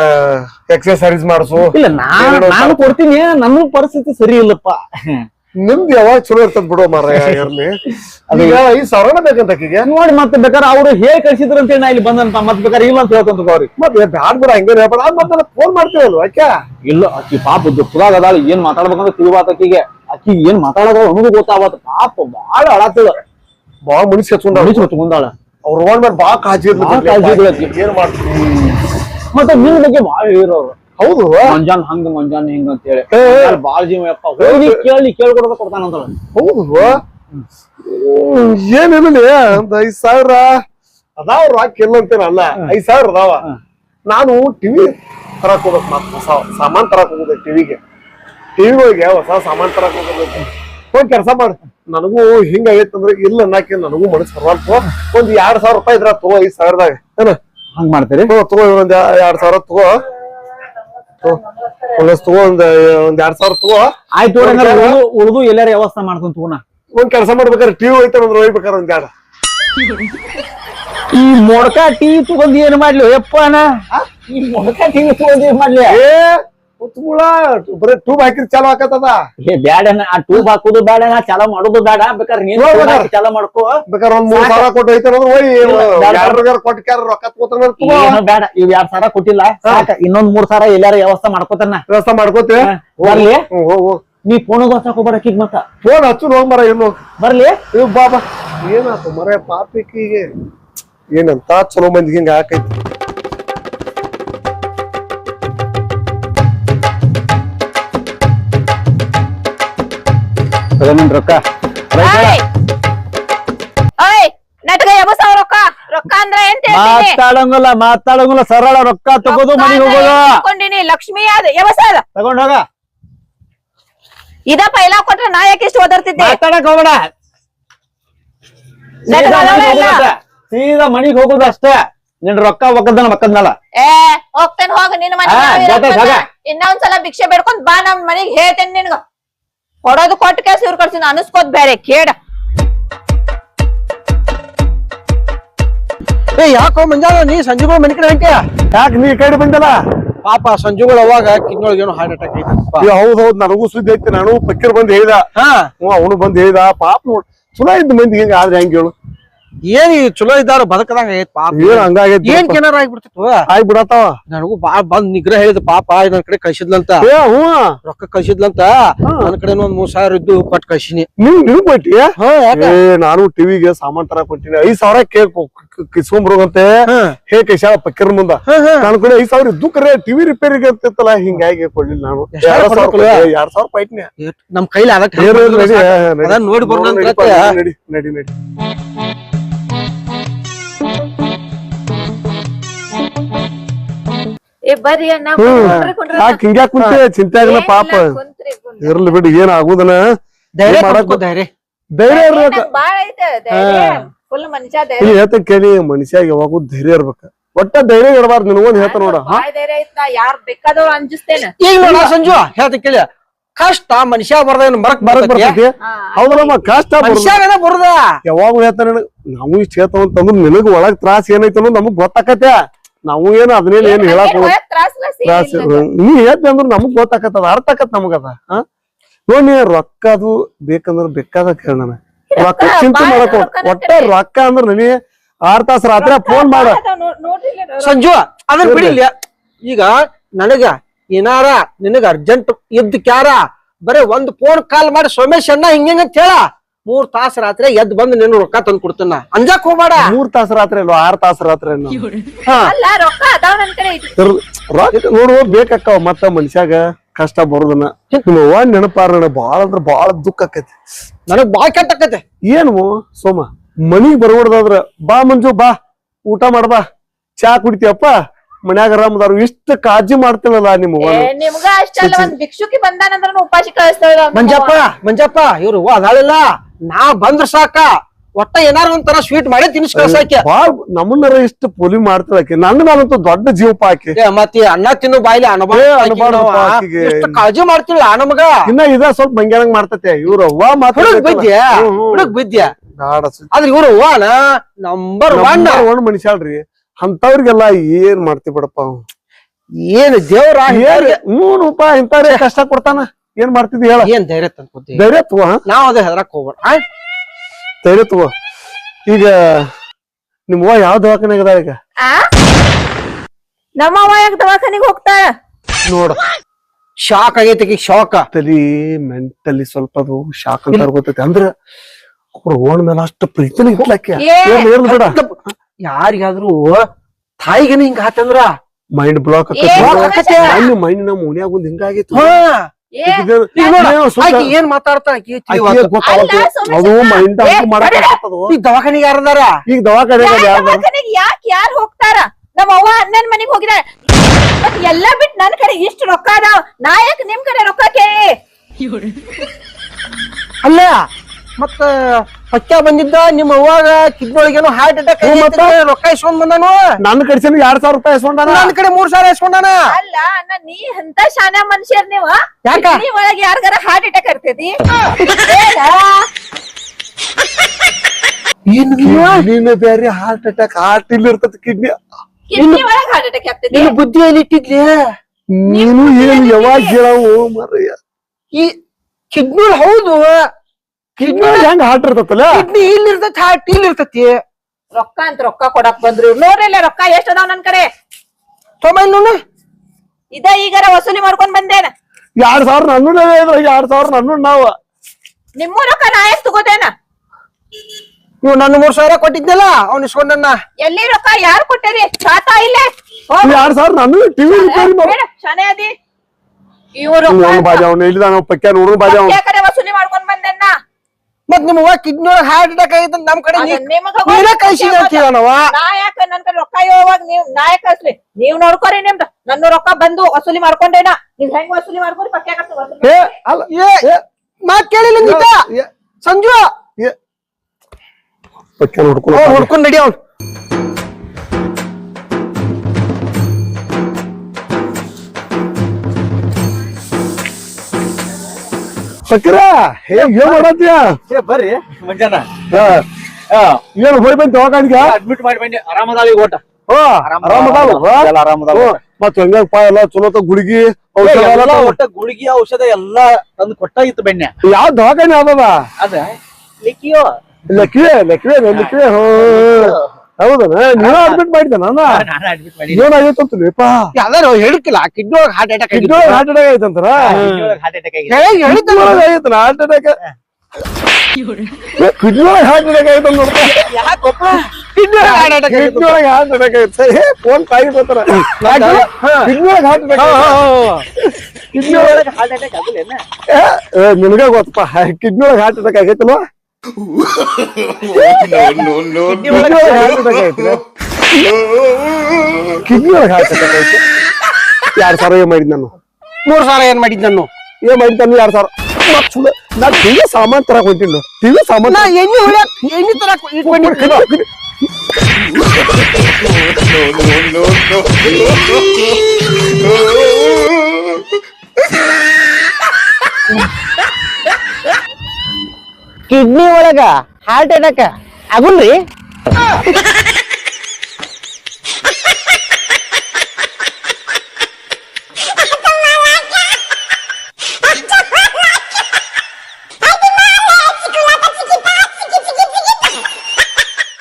Speaker 4: ಎಕ್ಸರ್ಸೈಸ್ ಮಾಡ್ಸು.
Speaker 1: ಇಲ್ಲ ನಾನು ನಾನು ಕೊಡ್ತೀನಿ ನನ್ನ ಪರಿಸ್ಥಿತಿ ಸರಿ ಇಲ್ಲಪ್ಪ.
Speaker 4: ನಿಮ್ದು ಯಾವಾಗ ಚಲೋ ಇರ್ತದ ಬಿಡೋ ಮಾರ ಇರ್ಲಿ. ಈಗ ಐದ್ ಸಾವಿರನ ಬೇಕಂತ ಆಕಿಗೆ?
Speaker 1: ನೋಡಿ ಮತ್ತೆ ಬೇಕಾರ ಅವ್ರು ಹೇಗ್ ಕಳ್ಸಿದ್ರು ಅಂತ ನಾ ಇಲ್ಲಿ ಬಂದಂತ ಮತ್ತೆ ಬೇಕಾದ್ರೆ ಇಲ್ಲ ಅಂತ ಹೇಳ್ತಂತ ಅವ್ರಿಗೆ
Speaker 4: ಮತ್ತೆ ಬ್ಯಾಡ್ ಬಿಡ ಹಂಗೆ ಹೇಳ್ಬೇಡ. ಅದ್ ಮತ್ತೆ ಫೋನ್ ಮಾಡ್ತೀವಲ್ವ ಅಕ್ಕ
Speaker 1: ಇಲ್ಲ ಆಕಿ ಪಾಪ ದುಃಖದಾಗ ಅದಾಳ ಏನ್ ಮಾತಾಡ್ಬೇಕಂತ ತಿಳಿಬಾತ ಅಕ್ಕಿಗೆ ಆಕಿ ಏನ್ ಮಾತಾಡೋದ ಅನ್ನೋದು ಗೊತ್ತಾವತ್ ಪಾಪ ಬಾಳ ಅಳತ್ತದ
Speaker 4: ಬಾಳ ಮುನಿಸ್ ಹಚ್ಕೊಂಡ
Speaker 1: ಮನುಷ್ಯ ಹೊತ್ಕೊಂಡಾಳ
Speaker 4: ಅವ್ರ ರೋಡ್ ಮೇಲೆ ಭಾಳ ಕಾಳಜಿ
Speaker 1: ಭಾಳ ಕಾಳಜಿ.
Speaker 4: ಏನ್ ಮಾಡ್ತೀವಿ
Speaker 1: ಮತ್ತೆ ನಿನ್ ಬಗ್ಗೆ ಬಾಳ ಹೇಳಿರೋರು.
Speaker 4: ಹೌದು.
Speaker 1: ಮಂಜಾನ್ ಹಂಗ ಮಂಜಾನ್ ಹಿಂಗ ಅಂತ ಹೇಳಿ
Speaker 4: ಏ, ಏ.
Speaker 1: ಬಾಳ ಜೀವಪ್ಪ ಹೋಗಿ ಕೇಳಿ ಕೇಳ್ಕೊಡೋದ ಕೊಡ್ತಾನಂತಳ
Speaker 4: ಹೌದು. ಹ್ಮ್, ಏನಿಲ್ಲ ಒಂದ್ ಐದ್ ಸಾವಿರ ಅದಾವ ರಾಕ್ ಇಲ್ಲ ಅಂತೇನಲ್ಲ ಐದ್ ಸಾವಿರ ಅದಾವ. ನಾನು ಟಿವಿ ತರಕ್ ಹೋಗ್ಬೇಕು ಮತ್ತ್ ಹೊಸ ಸಾಮಾನ್ ತರಕ್ ಹೋಗುದ ಟಿವಿಗೆ. ಟಿವಿಗಳಿಗೆ ಹೊಸ ಸಾಮಾನ್ ತರಕ್ ಹೋಗ್ಬೇಕು. ಹೋಗಿ ಕೆಲಸ ಮಾಡ. ನನಗೂ ಹಿಂಗ ಆಗೈತಂದ್ರೆ ಇಲ್ಲ ಅನ್ನಕ್ಕೆ ನನಗೂ ಮನಸ್ಸು ಸರ್ವಾಲ್ಪ ಒಂದ್ ಎರಡ್ ಸಾವಿರ ರೂಪಾಯಿ ಇದ್ರ ತಗೋ ಐದ್ ಸಾವಿರದಾಗ. ಏನ?
Speaker 1: ಹಂಗ್ ಮಾಡ್ತೀರಿ?
Speaker 4: ತಗೋ ತಗೋ ಒಂದ್ ಎರಡ್ ಸಾವಿರ ತಗೋ. ತಗೋ. ಒಂದೊಂದ್ ತಗೋ ಒಂದ್ ಒಂದ್ ಎರಡ್ ಸಾವಿರ ತಗೋ.
Speaker 1: ಆಯ್ತು ಉಳ್ದು ಎಲ್ಲಾರ ವ್ಯವಸ್ಥೆ ಮಾಡ್ಕೊಂತ ತಗೋಣ.
Speaker 4: ಒಂದ್ ಕೆಲಸ ಮಾಡ್ಬೇಕಾದ್ರೆ ಟಿವಿ ಒಂದ್ ಎರಡ್
Speaker 1: ಈ ಮೊಡ್ಕ ಟಿವಿ ತಗೊಂಡ್ ಏನ್ ಮಾಡ್ಲಿ ಯಪ್ಪನ ಈ ಮೊಡ್ಕ ಟಿವಿ ತಗೊಂಡ್ ಏನ್ ಮಾಡ್ಲಿ?
Speaker 4: ಏ ಉತ್ಗುಳ ಬರೀ ಟ್ಯೂಬ್ ಹಾಕಿದ್ರೆ ಚಾಲು ಹಾಕತ್ತದ
Speaker 1: ಏ ಬ್ಯಾಡನ ಆ ಟ್ಯೂಬ್ ಹಾಕುದು ಬೇಡನ ಚಾಲೋ ಮಾಡೋದು ಬೇಡ ಬೇಕಾದ್ರೆ ನೀನ್
Speaker 4: ಬೇಕಾರೆ.
Speaker 1: ಹಾಕಿ ಮಾಡ್ಕೋ.
Speaker 4: ಬೇಕಾದ್ರೆ ಒಂದ್ ಮೂರ್ ಸಾವಿರ ಕೊಟ್ಟು ಹೋಯ್ತಾನಂದ್ರೆ ಹೋಯ್
Speaker 1: ಬೇಡ.
Speaker 4: ಯಾರ್ಯಾರು ಕೊಟ್ಟು ಕ್ಯಾರ ರೊಕ್ಕ ತಗೋತಾನ
Speaker 1: ಬ್ಯಾಡ. ಇವ್ ಎರಡ್ ಸಾವಿರ ಕೊಟ್ಟಿಲ್ಲ. ಸಾಕ ಇನ್ನೊಂದ್ ಮೂರ್ ಸಾವಿರ ಎಲ್ಲಾರ ವ್ಯವಸ್ಥೆ ಮಾಡ್ಕೋತಾನ.
Speaker 4: ವ್ಯವಸ್ಥೆ ಮಾಡ್ಕೋತಿ.
Speaker 1: ಬರ್ಲಿ. ನೀ ಫೋನ್ ಹಚ್ಚಾಕ್ ಆಕಿಗ್ ಮತ್ತ.
Speaker 4: ಫೋನ್ ಹಚ್ಚು ಹೋಗ್ ಮರ ಏನು
Speaker 1: ಬರ್ಲಿ.
Speaker 4: ಇವ್ ಬಾಬಾ ಏನಾತು ಮರ ಪಾಪಿಕಿಗೆ? ಏನಂತ ಚಲೋ ಮಂದಿಗೆ ಹಿಂಗ ಹಾಕೈತಿ
Speaker 1: ತಗೊಂಡ್ ರೊಕ್ಕ.
Speaker 3: ಏಯ್! ಓಯ್! ನಟ್ಗ ಎಬಸಾವ ರೊಕ್ಕ. ರೊಕ್ಕ ಅಂದ್ರ ಏನ್ ತಿಳ್ತೀನಿ
Speaker 1: ಮಾತಾಡಂಗಿಲ್ಲ ಮಾತಾಡಂಗಿಲ್ಲ. ಸರಳ ರೊಕ್ಕ ತಗೋದು ಮನೆಗೆ ಹೋಗೋದು.
Speaker 3: ಅನ್ಕೊಂಡಿನಿ? ಲಕ್ಷ್ಮಿ ಅದ ಎಬಸಾದ
Speaker 1: ತಗೊಂಡ್ ಹೋಗ.
Speaker 3: ಇದ ಪೈಲಾ ಕೊಟ್ರ ನಾ ಯಾಕೆ ಇಷ್ಟು ಓದರ್ತಿದ್ದೆ
Speaker 1: ಮಾತಾಡಕ್ ಹೋಗ್ಬೇಡ. ಸೀದಾ ಮನೆಗ್ ಹೋಗೋದು ಅಷ್ಟೇ. ಸೀದಾ ಮನಿಗ್ ಹೋಗುದು ಅಷ್ಟೇ. ನಿನ್ ರೊಕ್ಕ ಒಕ್ಕದನ ಮಕ್ಕದ್ನಲ್ಲ
Speaker 3: ಏ ಹೋಗ್ತೇನೆ ಹೋಗ. ನಿನ್ನ ಮನೆ
Speaker 1: ಹಾ, ಜೊತೆ ಹೋಗ.
Speaker 3: ಇನ್ನೊಂದ್ಸಲ ಭಿಕ್ಷೆ ಬೇಡ್ಕೊಂಡ್ ಬಾ ನಮ್ ಮನೆಗ್ ಹೇಳ್ತೇನೆ ನಿನ್ಗ. ಕೊಡೋದು ಕೊಟ್ಟು ಕೇಸ್ ಇವ್ರು ಕಳ್ಸಿನ ಅನಸ್ಕೋದ್ ಬೇರೆ ಕೇಡ.
Speaker 5: ಏ ಯಾಕೋ ಮಂಜಾನ ನೀ ಸಂಜುಗಳು ಮನೆ ಕಡೆ
Speaker 4: ಯಾಕೆ ನೀ ಈ ಕಡೆ ಬಂದಲ್ಲ?
Speaker 5: ಪಾಪ ಸಂಜುಗಳು ಅವಾಗ ಕಿನ್ನೊಳಗೆ ಏನೋ ಹಾರ್ಟ್ ಅಟ್ಯಾಕ್
Speaker 4: ಏ, ಹೌದ್ ಹೌದ್ ನನಗೂ ಸುದ್ದಿ ಐತಿ ನಾನು ಪಕ್ಕೀರ್ ಬಂದ್ ಹೇಳಿದ.
Speaker 5: ಹಾ.
Speaker 4: ಅವನು ಬಂದ್ ಹೇಳಿದ ಪಾಪ ನೋಡ್ ಚಲೋ ಇದ್ದ ಮಂದಿ ಹಿಂಗ ಆದ್ರೆ ಹೆಂಗ್ ಹೇಳು?
Speaker 5: ಏನ್ ಈ ಚಲೋ ಇದ್ದಾರ ಬದಕದಂಗ ಪಾಪ.
Speaker 4: ಏನ್ ಹಂಗಾಗೈತಿ
Speaker 5: ಏನ್ ಕೆನಾರ ಆಗ್ಬಿಡ್ತಿತ್ತು?
Speaker 4: ಆಗ್ಬಿಡತ್ತಾವ.
Speaker 5: ನನಗೂ ಬಾ ಬಂದ್ ನಿಗ್ರಹ ಹೇಳಿದ ಪಾಪ ನನ್ ಕಡೆ ಕಳ್ಸಿದ್ಲಂತ.
Speaker 4: ಏ ಹ್ಞೂ.
Speaker 5: ರೊಕ್ಕ ಕಳ್ಸಿದ್ಲಂತ. ನನ್ ಕಡೆ ಒಂದ್ ಮೂರ್ ಸಾವಿರ ಇದ್ದು ಕೊಟ್ಟು ಕಳ್ಸಿನಿ.
Speaker 4: ನೀವ್ ನೀವ್ ಕೊಟ್ಟಿ
Speaker 5: ಹಾ
Speaker 4: ಏ ನಾನು ಟಿವಿಗೆ ಸಾಮಾನ್ ತರ ಕೊಟ್ಟಿನಿ ಐದ್ ಸಾವಿರ ಕೇಕ್ ಕಿಸ್ಕೊಂಬರೋಗಂತೆ
Speaker 5: ಹಾ.
Speaker 4: ಹೇ ಕೈಶಾಲ ಪಕ್ಕಿರ ಮುಂದ. ನನ್ ಕಡೆ ಐದ್ ಸಾವಿರ ಇದ್ದು ಕರೆ ಟಿವಿ ರಿಪೇರಿಗೆ ಅಂತಿತ್ತಲ್ಲ ಹಿಂಗಾಗಿ ಕೊಡ್ಲಿಲ್ಲ ನಾನು. ಎರಡ್ ಸಾವಿರ ಪೈಟ್ನಿ.
Speaker 5: ನಮ್ ಕೈಲಿ ಅದಕ್ಕೆ
Speaker 4: ನೋಡಿ ಏನ್ ನಡಿ, ನಡಿ.
Speaker 5: ನಡಿ.
Speaker 4: ಯಾಕೆ ಹಿಂಗ್ಯಾಕ್ ಕುಂತೆ ಚಿಂತೆ ಆಗಲ್ಲ ಪಾಪ. ಇರ್ಲಿ ಬಿಡಿ ಏನ್ ಆಗುದನ?
Speaker 5: ಧೈರ್ಯ
Speaker 4: ಮಾಡಕ್
Speaker 5: ಧೈರ್ಯ.
Speaker 4: ಇರ್ಬೇಕ. ಇಲ್ಲಿ ಹೇಳ್ತ ಕೇಳಿ ಮನುಷ್ಯ ಯಾವಾಗೂ ಧೈರ್ಯ ಇರ್ಬೇಕ. ಒಟ್ಟ ಧೈರ್ಯ ಇರಬಾರ್ದು ನಿನಗೊಂದ್ ಹೇಳ್ತ ನೋಡ
Speaker 5: ಈಗ ನೋಡ ಸಂಜು ಹೇಳ್ತ ಕೇಳಿ. ಕಷ್ಟ ಮನುಷ್ಯ ಬರ್ದೇನು ಮರಕ್
Speaker 4: ಬರಕ್
Speaker 5: ಬರ್ತೈತಿ?
Speaker 4: ಹೌದಲ್ಲಮ್ಮ ಕಷ್ಟ ಬರುದು.
Speaker 5: ಯಾವಾಗೂ ಬರುದ?
Speaker 4: ಯಾವಾಗ ಹೇಳ್ತಾನೆ ನಾವು ಇಷ್ಟ ಹೇಳ್ತಾವ ಅಂತಂದ್ರ ನಿನಗ್ ಒಳಗ್ ತ್ರಾಸ ಏನೈತೆ ಅನ್ನೋದು ನಮಗ್ ಗೊತ್ತಾಕತ್ತೆ. ನಾವು ಏನು ಅದನ್ನೇನು ಏನ್ ಹೇಳಕ್ ತ್ರಾಸ ನೀ ಹೇಳ್ತಿ ಅಂದ್ರ ನಮಗ್ ಗೊತ್ತಾಕತ್ತದ ಅರ್ಥ ಆಕತ್ ನಮಗದ ಹಾ? ನೋಡಿ ನೀ ರೊಕ್ಕ ಅದು ಬೇಕಂದ್ರ ಬೇಕಾದ ಕೇಳ ನಾನು ರೊಕ್ಕ ಚಿಂತೆ ಮಾಡಕ್. ಒಟ್ಟ ರೊಕ್ಕ ಅಂದ್ರ ನನಗೆ ಆರ್ ತಾಸ ರಾತ್ರಿ ಫೋನ್ ಮಾಡ.
Speaker 5: ಸಂಜು ಅದನ್ನ ಬಿಡಿಲ್ಲ ಈಗ ನನಗ ಏನಾರ ನಿನಗ ಅರ್ಜೆಂಟ್ ಇದ್ದ ಕ್ಯಾರ ಬರೇ ಒಂದ್ ಫೋನ್ ಕಾಲ್ ಮಾಡಿ ಸೋಮೇಶ್ ಅಣ್ಣ ಹಿಂಗ ಅಂತ ಹೇಳ. ಮೂರ್ ತಾಸ ರಾತ್ರಿ ಎದ್ ಬಂದ್ ನಿನ್ ರೊಕ್ಕ ತಂದ್ ಕೊಡ್ತಾನ. ಅಂಜಾಕ್ ಹೋಗ್ಬೇಡ.
Speaker 4: ಮೂರ್ ತಾಸ ರಾತ್ರಿ ಅಲ್ವಾ? ಆರ್ ತಾಸ ರಾತ್ರಿ ನೋಡುವ
Speaker 5: ಹಾ.
Speaker 3: ಅಲ್ಲ ರೊಕ್ಕ ಅದಾವ ನನ್ ಕಡೆ ಐತಿ
Speaker 4: ಇರ್- ರೊಕ್ಕ ನೋಡು ಬೇಕಾಕ್ಕವ ಮತ್ತ ಮನುಷ್ಯಾಗ ಕಷ್ಟ ಬರೋದನ್ನ. ನಿಮ್ಮ ಅವ್ವ ನೆನಪಾರ ನನಗ್ ಬಾಳ ಅಂದ್ರ ಬಾಳ ದುಃಖ ಆಕೈತಿ.
Speaker 5: ನನಗ್ ಬಾಳ್ ಆಕೈತೆ.
Speaker 4: ಏನು ಸೋಮ ಮನಿಗ್ ಬರ್ಬಾರ್ದಾದ್ರ ಬಾ ಮಂಜು ಬಾ. ಊಟ ಮಾಡ್ಬಾ ಚಾ ಕುಡಿತೀಯಪ್ಪ. ಮನ್ಯಾಗ ಆರಾಮದಾರು ಇಷ್ಟ ಕಾಳಜಿ ಮಾಡ್ತಿಲ್ಲ ನಿಮ್ಮ
Speaker 3: ಏ
Speaker 4: ಅವ್ವನ.
Speaker 3: ನಿಮ್ಗ ಅಷ್ಟಲ್ಲ ಒಂದ್ ಭಿಕ್ಷುಕಿ ಬಂದಾನಂದ್ರ ಉಪಾಸಿ
Speaker 5: ಮಂಜಪ್ಪ ಮಂಜಪ್ಪ ಇವ್ರು ಅದಾಳಿಲ್ಲ. ನಾ ಬಂದ್ರ ಸಾಕ ಒಟ್ಟ ಏನಾರ ಒಂಥರ ಸ್ವೀಟ್ ಮಾಡಿ ತಿನ್ಸ್ ಕಳ್ಸಾಕೆ
Speaker 4: ಬಾಳ್ ನಮ್ಮನ್ನರ ಇಷ್ಟ ಪೊಲಿ ಮಾಡ್ತಾಳಾಕಿ ನಂಗ ನಾನಂತೂ ದೊಡ್ಡ ಜೀವಪ ಆಕಿ.
Speaker 5: ಮತ್ತೆ ಅನ್ನ ತಿನ್ನು ಬಾಯಿಲಿ ಅನುಭವ ಕಾಳಜಿ ಮಾಡ್ತಿಲ್ಲ ನಮಗ.
Speaker 4: ಇನ್ನ ಇದ ಸ್ವಲ್ಪ ಮಂಗ್ಯಾನಂಗ್ ಮಾಡ್ತತೆ. ಇವ್ರ ಅವ್ವ
Speaker 5: ಹುಡುಗ್ ಬಿದ್ಯ? ಹುಡುಗ್ ಬಿದ್ಯ? ಆದ್ರೆ ಇವ್ರ ಹೂವಾನ ನಂಬರ್ ಒನ್
Speaker 4: ಒಂದ್ ಮನುಷ್ಯಲ್ರಿ ಅಂತವ್ರಿಗೆಲ್ಲ ಏನ್ ಮಾಡ್ತಿ ಬಿಡಪ್ಪ.
Speaker 5: ಏನ್ ದೇವ್ರ
Speaker 4: ಮೂರು ಹ್ಞೂನಪ್ಪ ಇಂಥವ್ರೆ ಕಷ್ಟ ಕೊಡ್ತಾನ. ಏನ್ ಮಾಡ್ತಿದ್ದಿ ಹೇಳ?
Speaker 5: ಏನ್ ಧೈರ್ಯ ತಂದ್ಕೊತೀವಿ
Speaker 4: ಧೈರ್ಯ ತಗೋ ಹಾ?
Speaker 5: ನಾವ್ ಅದೇ ಹೆದರಕ್ ಹೋಗ್ಬೇಡ ಆ?
Speaker 4: ಧೈರ್ಯ ತಗೋ. ಈಗ ನಿಮ್ ಅವ್ವ ಯಾವ ದವಾಖಾನೆ ಅದ ಈಗ?
Speaker 3: ನಮ್ಮ ನಮ್ಮವ್ವ ಯಾಕೆ ದವಾಖಾನಿಗ್ ಹೋಗ್ತಾ
Speaker 4: ನೋಡ.
Speaker 5: ಶಾಕ್ ಆಗೈತಿ ಈಗ ಶಾಕ್
Speaker 4: ತಲಿ ಮೆಂಟಲಿ ಸ್ವಲ್ಪ ಅದು ಶಾಕ್ ಅಂತ ಗೊತ್ತೈತಿ. ಅಂದ್ರ ಅವ್ರ ಓಣ ಮೇಲೆ ಅಷ್ಟು ಪ್ರೀತಿನ ಇಟ್ಲಕ್ಕೆ ಬಿಡ.
Speaker 5: ಯಾರಿಗಾದ್ರೂ ತಾಯಿಗೇನ ಹಿಂಗ ಆತಂದ್ರ
Speaker 4: ಮೈಂಡ್ ಬ್ಲಾಕ್
Speaker 3: ಏ,
Speaker 4: ಆಕತಿ ಮೈಂಡ್ ನಮ್ಮ ಮನ್ಯಾಗ ಒಂದ್ ಹಿಂಗಾಗಿತ್ತು ಏನೋ ಸುತ್ತ-
Speaker 5: ಆಕಿ ಏನ್ ಮಾತಾಡ್ತಾ ಆಕಿ ತಿಳಿವಾತ.
Speaker 4: ಆಕಿಗೆ ಗೊತ್ತಾಗತ್ತೆ.
Speaker 3: ಅಲ್ಲ, ಸೋಮೇಶ.
Speaker 4: ಅದು ಮೈಂಡ್
Speaker 3: ಏ,
Speaker 4: ಮಾಡಕತ್ತದು
Speaker 5: ಈಗ ದವಾಖಾನಿಗೆ ಯಾರದಾರ
Speaker 4: ಈಗ ದವಾಖಾನೆ
Speaker 3: ಯಾಕ್ ಯಾರ್ ಹೋಗ್ತಾರ ನಮ್ಮ ಅವ್ವ ಅಣ್ಣನ್ ಮನಿಗ್ ಹೋಗಿದಾರೆ ಮತ್ ಎಲ್ಲಾ ಬಿಟ್ ನನ್ ಕಡೆ ಇಷ್ಟ ರೊಕ್ಕ ಅದಾವ ನಾ ಯಾಕೆ ನಿಮ್ ಕಡೆ ರೊಕ್ಕ ಕೇಳಿ
Speaker 5: ಅಲ್ಲ ಮತ್ತ ಪಕ್ಕ ಬಂದಿದ್ದ ನಿಮ್ಮ ಅವ್ವಾಗ ಕಿಡ್ನೊಳಗೇನೋ ಹಾರ್ಟ್ ಅಟ್ಯಾಕ್? ರೊಕ್ಕ ಇಸ್ಕೊಂಡ್ ಬಂದಾನು
Speaker 4: ನನ್ನ ಕಡೆ ಎರಡ್ ಸಾವಿರ ರೂಪಾಯಿ ಇಸ್ಕೊಂಡಾನ?
Speaker 5: ನನ್ನ ಕಡೆ ಮೂರ್ ಸಾವಿರ ಇಸ್ಕೊಂಡಾನ?
Speaker 3: ಅಲ್ಲ ಅಣ್ಣ ನೀ ಎಂತ ಶಾನ ಮನುಷ್ಯರ್ ನೀವ?
Speaker 5: ಯಾಕ?
Speaker 3: ನೀ ಒಳಗೆ ಯಾರಿಗಾರ ಹಾರ್ಟ್ ಅಟ್ಯಾಕ್ ಇರ್ತೈತಿ
Speaker 4: ಕಿಡ್ನಿನ ಬೇರೆ ಹಾರ್ಟ್ ಅಟ್ಯಾಕ್ ಹಾರ್ಟ್ ಇಲ್ಲಿ ಇರ್ತದ ಕಿಡ್ನಿ.
Speaker 3: ಕಿಡ್ನಿ ಒಳಗ್ ಹಾರ್ಟ್ ಅಟ್ಯಾಕ್ ಆಗ್ತೈತಿ?
Speaker 5: ಬುದ್ಧಿಯಲ್ಲಿ ಇಟ್ಟಿದ್ಲಿ?
Speaker 4: ನೀನು ಏನು ಯಾವಾಗ ಹೇಳವು ಮರಯ್ಯ
Speaker 5: ಈ ಕಿಡ್ನಿ ಹೌದು.
Speaker 4: ಕಿಡ್ನಿ ಹೆಂಗ್ ಹಾರ್ಟ್ ಇರ್ತತಲ್ಲ
Speaker 5: ಕಿಡ್ನಿ ಇಲ್ಲಿ ಇರ್ತೈತಿ ಹಾರ್ಟ್ ಇಲ್ಲಿ ಇರ್ತೈತಿ.
Speaker 3: ರೊಕ್ಕ ಅಂತ ರೊಕ್ಕ ಕೊಡಕ್ ಬಂದ್ರು. ನೋಡ್ರಲ್ಲ ರೊಕ್ಕ ಎಷ್ಟ್ ಅದಾವ ನನ್ ಕಡೆ?
Speaker 5: ತೊಂಬೈ ನೋಡು
Speaker 3: ಇದ ಈಗಾರ ವಸೂಲಿ ಮಾಡ್ಕೊಂಡ್ ಬಂದೇನ.
Speaker 4: ಎರಡ್ ಸಾವಿರ ನನ್ನ ಎರಡ್ ಸಾವಿರ ನನ್ನ ನಾವ.
Speaker 3: ನಿಮ್ಮ ರೊಕ್ಕ ನಾ ಯಾಕ್ ತಗೋತೇನ?
Speaker 5: ನೀವು ನನ್ನ ಮೂರ್ ಸಾವಿರ ಕೊಟ್ಟಿದ್ನಲ್ಲ ಅವ್ನ ಇಸ್ಕೊಂಡನ್ನ.
Speaker 3: ಎಲ್ಲಿ ರೊಕ್ಕ? ಯಾರು ಕೊಟ್ಟರಿ? ಖಾತಾ ಇಲ್ಲೇ.
Speaker 4: ಎರಡ್ ಸಾವಿರ ನನ್ನ ಟಿವಿ
Speaker 3: ಶಾನೆ ಅದಿ. ಇವ್ರು
Speaker 4: ಬಾಜಿ ಅವ್ನು ಇಲ್ಲಿದ ನಾವು ಪಕ್ಕ ನೋಡು ಬಾಜಿ ಅವ್ನು
Speaker 3: ಕಡೆ ವಸೂಲಿ ಮಾಡ್ಕೊಂಡ್ ಬಂದೇನ
Speaker 5: ಮತ್ ನಿಮ್ಮ ಅವ್ವ ಕಿಡ್ನಿ ಒಳಗ್ ಹಾರ್ಟ್ ಅಟ್ಯಾಕ್ ಆಗೈತೆ ನಮ್ ಕಡೆ
Speaker 3: ಅದ
Speaker 5: ನೀ- ನೀನೇ ಕಳ್ಸಿದ
Speaker 3: ನಾ ಯಾಕ ನನ್ ಕಡೆ ರೊಕ್ಕ ಇವಾಗ ನೀವ್ ನಾ ಯಾಕ ಕಳ್ಸ್ಲಿ? ನೀವ್ ನೋಡ್ಕೊರಿ ನಿಮ್ದು. ನನ್ನ ರೊಕ್ಕ ಬಂದು ವಸೂಲಿ ಮಾಡ್ಕೊಂಡೇನ? ನೀವ್ ಹೆಂಗ್ ವಸೂಲಿ ಮಾಡ್ಕೊರಿ? ಪಕ್ಕ ವಸೂಲಿ
Speaker 4: ಏ ಅಲ್ಲ
Speaker 5: ಏ ಮಾತ್ ಕೇಳಿಲ್ಲ
Speaker 4: ಏ,
Speaker 5: ಸಂಜು?
Speaker 4: ಏ. ಪಕ್ಕ ನೋಡ್ಕೊಳ್ಳೋ
Speaker 5: ಅವ್ನ್ ಹುಡ್ಕೊಂಡ್ ನಡಿ ಅವ್ನ್.
Speaker 4: ಸಕ್ಕಿರ ಹೇ ಏನ್ ಮಾಡತ್ತೀಯ?
Speaker 1: ಬರ್ರಿ ಮಂಜಾನ.
Speaker 4: ಹಾ. ಏನ್ ಹೋಗಿ ಬಂದ್ ದವಾಖಾನಿಗೆ?
Speaker 1: ಅಡ್ಮಿಟ್ ಮಾಡಿ ಬನ್ನಿ. ಆರಾಮದಾವ ಈಗ ಓಟ
Speaker 4: ಹೋ ಆರಾಮದಾವ
Speaker 1: ಎಲ್ಲ ಆರಾಮದಾವ
Speaker 4: ಮತ್ತ್ ಹೆಂಗಪ್ಪ ಎಲ್ಲ ಚಲೋ ತ ಗುಳಿಗಿ ಔಷಧ ಎಲ್ಲ
Speaker 1: ಎಲ್ಲ. ಒಟ್ಟ ಗುಳಿಗಿ ಔಷಧ ಎಲ್ಲಾ ತಂದು ಕೊಟ್ಟಾಗಿತ್ತು ಇತ್ತು ಬೆಣ್ಣೆ.
Speaker 4: ಯಾವ ದವಾಖಾನೆ ಯಾವ್ದದ
Speaker 1: ಅದ? ಲಿಕ್ಕಿಯೋ?
Speaker 4: ಲೆಕ್ಕಿವೆ ಲೆಕ್ಕಿವೆ ಲೆಕ್ಕಿವೆ ಹೋ. ಹೌದನ ನೀನು ಅಡ್ಮಿಟ್ ನಾನು
Speaker 5: ಯಾವ್ದಾರು ಕಿಡ್ನಿ ಒಳಗ್ ಹಾರ್ಟ್ ಅಟ್ಯಾಕ್
Speaker 4: ಕಿಡ್ನಿ ಒಳಗೆ ಹಾರ್ಟ್ ಅಟ್ಯಾಕ್ ಐತಂತಾರ
Speaker 1: ಹಾರ್ಟ್ ಅಟ್ಯಾಕ್ ಆಗಿದೆ
Speaker 5: ಹೇಳಿ
Speaker 4: ಕಿಡ್ನಿ ಒಳಗೆ ಆಗೈತಲ್ಲ ಹಾರ್ಟ್ ಅಟ್ಯಾಕ್ ಕಿಡ್ನಿ ಒಳಗೆ ಹಾರ್ಟ್ ಅಟ್ಯಾಕ್ ಐತ ನೋಡ್ತಾ
Speaker 5: ಕಿಡ್ನಿ ಒಳಗ್ ಹಾರ್ಟ್ ಅಟ್ಯಾಕ್
Speaker 4: ಕಿಡ್ನಿ ಒಳಗೆ ಹಾರ್ಟ್ ಅಟ್ಯಾಕ್ ಐತೆ ಹೇ ಫೋನ್ ತಾಯಿ ಬರ್ತಾರ ಕಿಡ್ನಿ ಒಳಗೆ ಹಾರ್ಟ್ ಅಟ್ಯಾಕ್ ಕಿಡ್ನಿ ಒಳಗೆ
Speaker 1: ಹಾರ್ಟ್ ಅಟ್ಯಾಕ್ ಆಗಿಲ್ಲೇನ
Speaker 4: ನಿನಗ ಗೊತ್ತಪ್ಪ ಕಿಡ್ನಿ ಒಳಗೆ ಹಾರ್ಟ್ ಅಟ್ಯಾಕ್ ಆಗೈತಲ್ವಾ ಕಿಡ್ನಿ ಒಳಗೆ ಹಾರ್ಟ್ ಅಟ್ಯಾಕ್ ಐತಿ ಕಿಡ್ನಿ ಒಳಗೆ ಹಾರ್ಟ್ ಅಟ್ಯಾಕ್ ಐತಿ ಎರಡ್ ಸಾವಿರ ಏನ್ ಮಾಡಿದ್ ನಾನು
Speaker 5: ಮೂರ್ ಸಾವಿರ ಏನ್ ಮಾಡಿದ್ ನಾನು
Speaker 4: ಏನ್ ಮಾಡಿದ್ ನಾನು ಎರಡ್ ಸಾವಿರ ಮತ್ತ್ ಸುಳ್ಳು. ನಾ ಟಿವಿ ಸಾಮಾನ್ ತರಕ್ ಹೊಂಟಿಲ್ಲ ಟಿವಿ ಸಾಮಾನ್
Speaker 5: ನಾ ಎಣ್ಣೆ ಹೊಡ್ಯಾಕ್ ಎಣ್ಣೆ ತರಕ್ ಇಟ್ಕೊಂಡಿರ್ತೀನಿ
Speaker 2: ಕಿಡ್ನಿ ಒಳಗ ಹಾರ್ಟ್ ಅಟ್ಯಾಕ್ ಆಗುಲ್ರಿ?